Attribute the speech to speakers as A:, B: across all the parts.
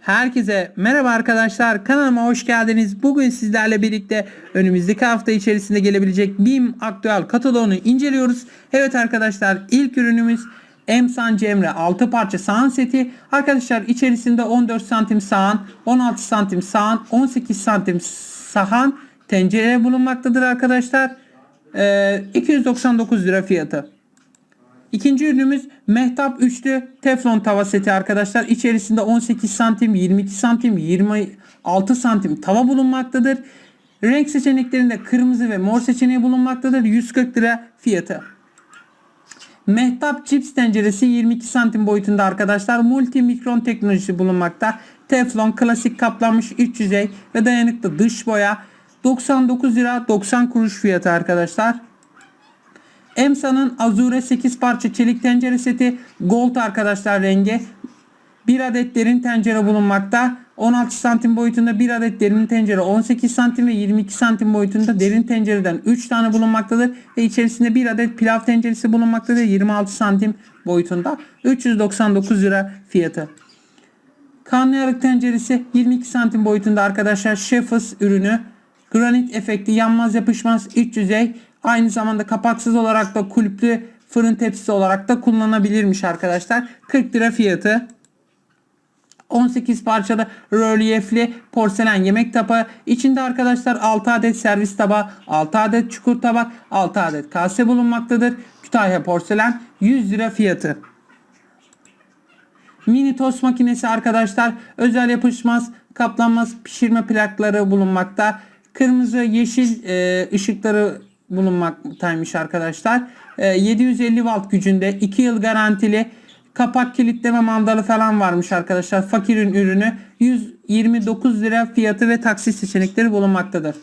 A: Herkese merhaba arkadaşlar kanalıma hoş geldiniz. Bugün sizlerle birlikte önümüzdeki hafta içerisinde gelebilecek BİM aktüel kataloğunu inceliyoruz. Evet arkadaşlar ilk ürünümüz Emsan Cemre 6 parça sahan seti. Arkadaşlar içerisinde 14 santim sahan, 16 santim sahan, 18 santim sahan tencere bulunmaktadır arkadaşlar. Ee, 299 lira fiyatı. İkinci ürünümüz Mehtap üçlü teflon tava seti arkadaşlar. İçerisinde 18 santim, 22 santim, 26 santim tava bulunmaktadır. Renk seçeneklerinde kırmızı ve mor seçeneği bulunmaktadır. 140 lira fiyatı. Mehtap cips tenceresi 22 santim boyutunda arkadaşlar. Multi mikron teknolojisi bulunmakta. Teflon klasik kaplanmış iç yüzey ve dayanıklı dış boya. 99 lira 90 kuruş fiyatı arkadaşlar. Emsa'nın Azure 8 parça çelik tencere seti gold arkadaşlar rengi. Bir adet derin tencere bulunmakta. 16 santim boyutunda bir adet derin tencere 18 santim ve 22 santim boyutunda derin tencereden 3 tane bulunmaktadır. Ve içerisinde bir adet pilav tenceresi bulunmaktadır 26 santim boyutunda. 399 lira fiyatı. Karnıyarık tenceresi 22 santim boyutunda arkadaşlar Chef's ürünü. Granit efekti yanmaz yapışmaz iç yüzey. Aynı zamanda kapaksız olarak da kulüplü fırın tepsisi olarak da kullanabilirmiş arkadaşlar. 40 lira fiyatı. 18 parçalı rölyefli porselen yemek tabağı. İçinde arkadaşlar 6 adet servis tabağı, 6 adet çukur tabak, 6 adet kase bulunmaktadır. Kütahya porselen 100 lira fiyatı. Mini tost makinesi arkadaşlar özel yapışmaz kaplanmaz pişirme plakları bulunmakta. Kırmızı yeşil e, ışıkları bulunmaktaymış arkadaşlar. E, 750 watt gücünde 2 yıl garantili kapak kilitleme mandalı falan varmış arkadaşlar. Fakirin ürünü 129 lira fiyatı ve taksit seçenekleri bulunmaktadır.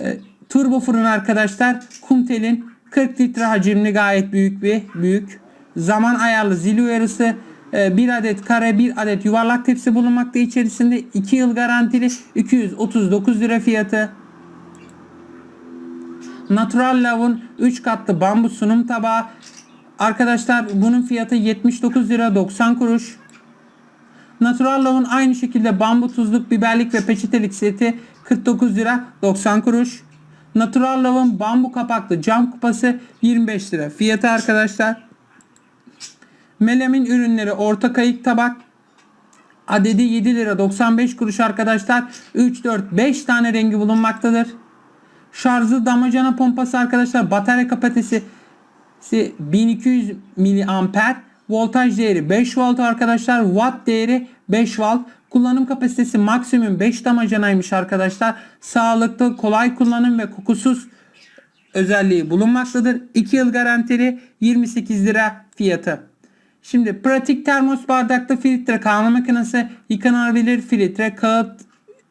A: E, turbo fırın arkadaşlar Kumtel'in 40 litre hacimli gayet büyük bir büyük. Zaman ayarlı zil uyarısı e, bir adet kare bir adet yuvarlak tepsi bulunmakta içerisinde 2 yıl garantili 239 lira fiyatı. Natural Love'un 3 katlı bambu sunum tabağı. Arkadaşlar bunun fiyatı 79 lira 90 kuruş. Natural Love'un aynı şekilde bambu tuzluk, biberlik ve peçetelik seti 49 lira 90 kuruş. Natural Love'un bambu kapaklı cam kupası 25 lira. Fiyatı arkadaşlar. Melemin ürünleri orta kayık tabak adedi 7 lira 95 kuruş arkadaşlar. 3 4 5 tane rengi bulunmaktadır. Şarjlı damacana pompası arkadaşlar batarya kapasitesi 1200 miliamper. Voltaj değeri 5 volt arkadaşlar. Watt değeri 5 volt. Kullanım kapasitesi maksimum 5 damacanaymış arkadaşlar. Sağlıklı, kolay kullanım ve kokusuz özelliği bulunmaktadır. 2 yıl garantili 28 lira fiyatı. Şimdi pratik termos bardaklı filtre kahve makinesi yıkanabilir filtre kağıt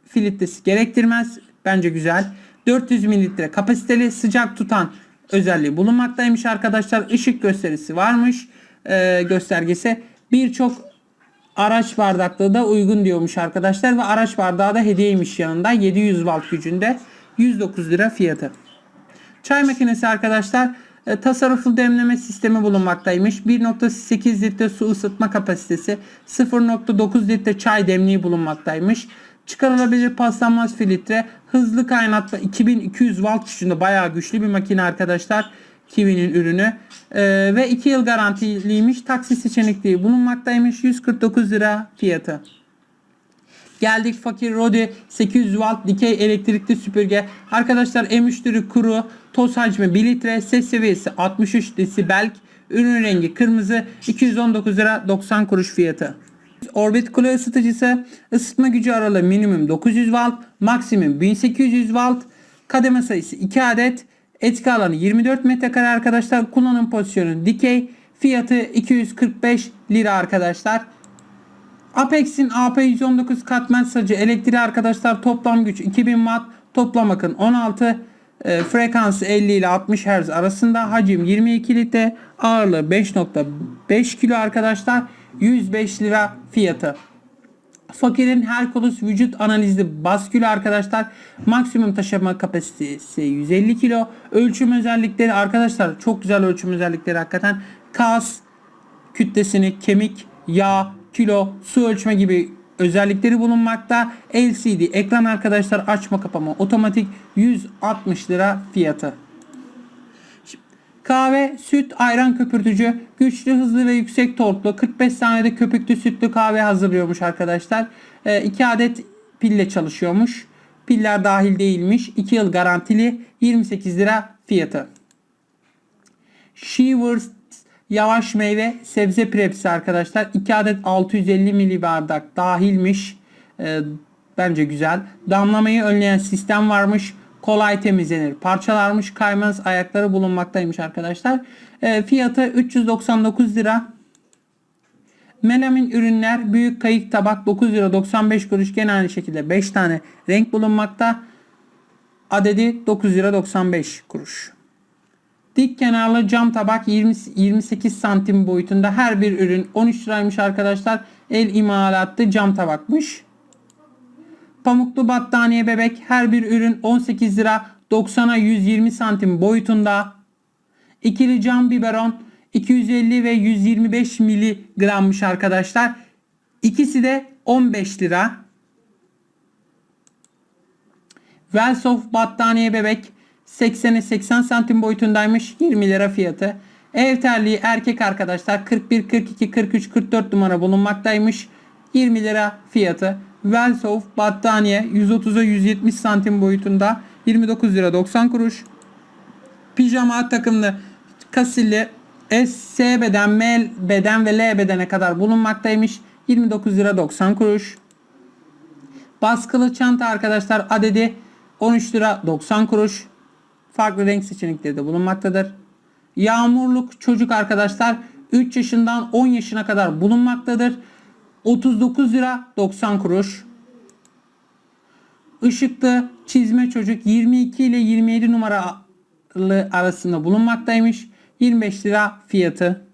A: filtresi gerektirmez. Bence güzel. 400 mililitre kapasiteli sıcak tutan özelliği bulunmaktaymış arkadaşlar. Işık gösterisi varmış. Ee, göstergesi. Birçok araç bardaklığı da uygun diyormuş arkadaşlar. Ve araç bardağı da hediyeymiş yanında. 700 watt gücünde. 109 lira fiyatı. Çay makinesi arkadaşlar e, tasarruflu demleme sistemi bulunmaktaymış. 1.8 litre su ısıtma kapasitesi, 0.9 litre çay demliği bulunmaktaymış. Çıkarılabilir paslanmaz filtre, hızlı kaynatma 2200 watt gücünde bayağı güçlü bir makine arkadaşlar. Kiwi'nin ürünü ee, ve 2 yıl garantiliymiş. Taksi seçenekliği bulunmaktaymış. 149 lira fiyatı. Geldik fakir Rode 800 watt dikey elektrikli süpürge. Arkadaşlar M3'leri kuru, toz hacmi 1 litre, ses seviyesi 63 desibel, ürün rengi kırmızı, 219 lira 90 kuruş fiyatı. Orbit kule ısıtıcısı ısıtma gücü aralığı minimum 900 watt, maksimum 1800 watt, kademe sayısı 2 adet, etki alanı 24 metrekare arkadaşlar, kullanım pozisyonu dikey, fiyatı 245 lira arkadaşlar. Apex'in AP119 katman sacı elektriği arkadaşlar toplam güç 2000 watt, toplam akım 16, e, frekansı 50 ile 60 Hz arasında, hacim 22 litre, ağırlığı 5.5 kilo arkadaşlar, 105 lira fiyatı. Fakirin Hercules vücut analizli baskülü arkadaşlar. Maksimum taşıma kapasitesi 150 kilo. Ölçüm özellikleri arkadaşlar çok güzel ölçüm özellikleri hakikaten. Kas, kütlesini, kemik, yağ, kilo, su ölçme gibi özellikleri bulunmakta. LCD ekran arkadaşlar açma kapama otomatik 160 lira fiyatı. Kahve, süt, ayran köpürtücü, güçlü, hızlı ve yüksek torklu 45 saniyede köpüklü sütlü kahve hazırlıyormuş arkadaşlar. 2 adet pille çalışıyormuş. Piller dahil değilmiş. 2 yıl garantili 28 lira fiyatı. Shivers yavaş meyve sebze prepsi arkadaşlar. 2 adet 650 mili bardak dahilmiş. Ee, bence güzel. Damlamayı önleyen sistem varmış. Kolay temizlenir. Parçalarmış kaymaz ayakları bulunmaktaymış arkadaşlar. Ee, fiyatı 399 lira. Melamin ürünler büyük kayık tabak 9 lira 95 kuruş gene aynı şekilde 5 tane renk bulunmakta. Adedi 9 lira 95 kuruş. Dik kenarlı cam tabak 20, 28 santim boyutunda her bir ürün 13 liraymış arkadaşlar. El imalatlı cam tabakmış. Pamuklu battaniye bebek her bir ürün 18 lira 90'a 120 santim boyutunda. İkili cam biberon 250 ve 125 miligrammış arkadaşlar. İkisi de 15 lira. Velsoft battaniye bebek 80'e 80 santim boyutundaymış 20 lira fiyatı. Ev terliği erkek arkadaşlar 41, 42, 43, 44 numara bulunmaktaymış 20 lira fiyatı. Velsoft battaniye 130'a 170 santim boyutunda 29 lira 90 kuruş. Pijama takımlı kasilli S, S beden, M beden ve L bedene kadar bulunmaktaymış. 29 lira 90 kuruş. Baskılı çanta arkadaşlar adedi 13 lira 90 kuruş. Farklı renk seçenekleri de bulunmaktadır. Yağmurluk çocuk arkadaşlar 3 yaşından 10 yaşına kadar bulunmaktadır. 39 lira 90 kuruş. Işıklı çizme çocuk 22 ile 27 numaralı arasında bulunmaktaymış. 25 lira fiyatı.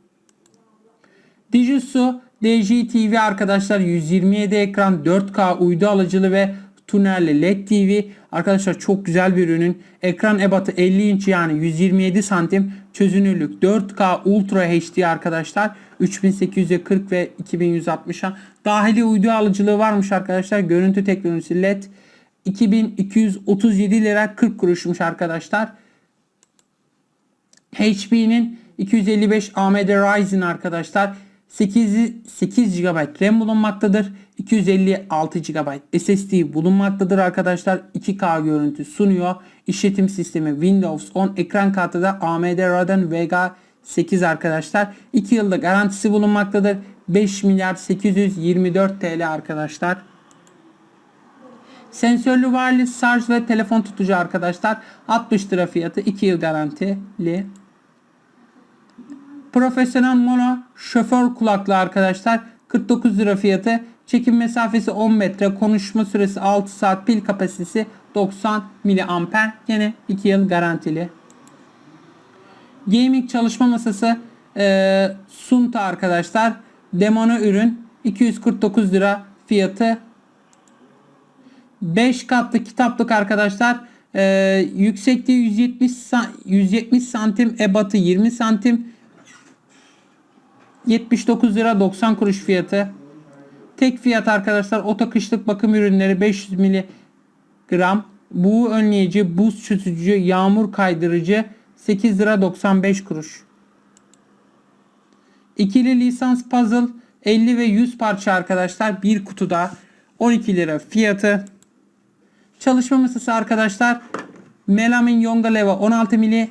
A: Dijitsu DJTV arkadaşlar 127 ekran 4K uydu alıcılı ve tunerli LED TV. Arkadaşlar çok güzel bir ürünün. Ekran ebatı 50 inç yani 127 santim. Çözünürlük 4K Ultra HD arkadaşlar. 3840 ve 2160'a. Dahili uydu alıcılığı varmış arkadaşlar. Görüntü teknolojisi LED. 2237 lira 40 kuruşmuş arkadaşlar. HP'nin 255 AMD Ryzen arkadaşlar 8, 8 GB RAM bulunmaktadır. 256 GB SSD bulunmaktadır arkadaşlar. 2K görüntü sunuyor. İşletim sistemi Windows 10. Ekran kartı da AMD Radeon Vega 8 arkadaşlar. 2 yılda garantisi bulunmaktadır. 5 milyar 824 TL arkadaşlar. Sensörlü wireless şarj ve telefon tutucu arkadaşlar. 60 lira fiyatı 2 yıl garantili. Profesyonel mono şoför kulaklığı arkadaşlar 49 lira fiyatı. Çekim mesafesi 10 metre, konuşma süresi 6 saat, pil kapasitesi 90 miliamper. Yine 2 yıl garantili. Gaming çalışma masası e, Sunta arkadaşlar. Demono ürün 249 lira fiyatı. 5 katlı kitaplık arkadaşlar. E, yüksekliği 170 170 santim, ebatı 20 santim. 79 lira 90 kuruş fiyatı. Tek fiyat arkadaşlar oto kışlık bakım ürünleri 500 miligram. Buğu önleyici, buz çözücü, yağmur kaydırıcı 8 lira 95 kuruş. İkili lisans puzzle 50 ve 100 parça arkadaşlar bir kutuda 12 lira fiyatı. Çalışma masası arkadaşlar Melamin Yonga Leva 16 mili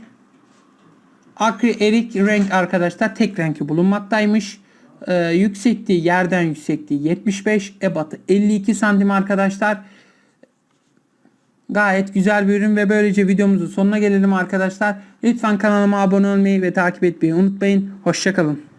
A: Akri erik renk arkadaşlar tek renkli bulunmaktaymış. Ee, yüksekliği yerden yüksekliği 75 ebatı 52 santim arkadaşlar. Gayet güzel bir ürün ve böylece videomuzun sonuna gelelim arkadaşlar. Lütfen kanalıma abone olmayı ve takip etmeyi unutmayın. Hoşçakalın.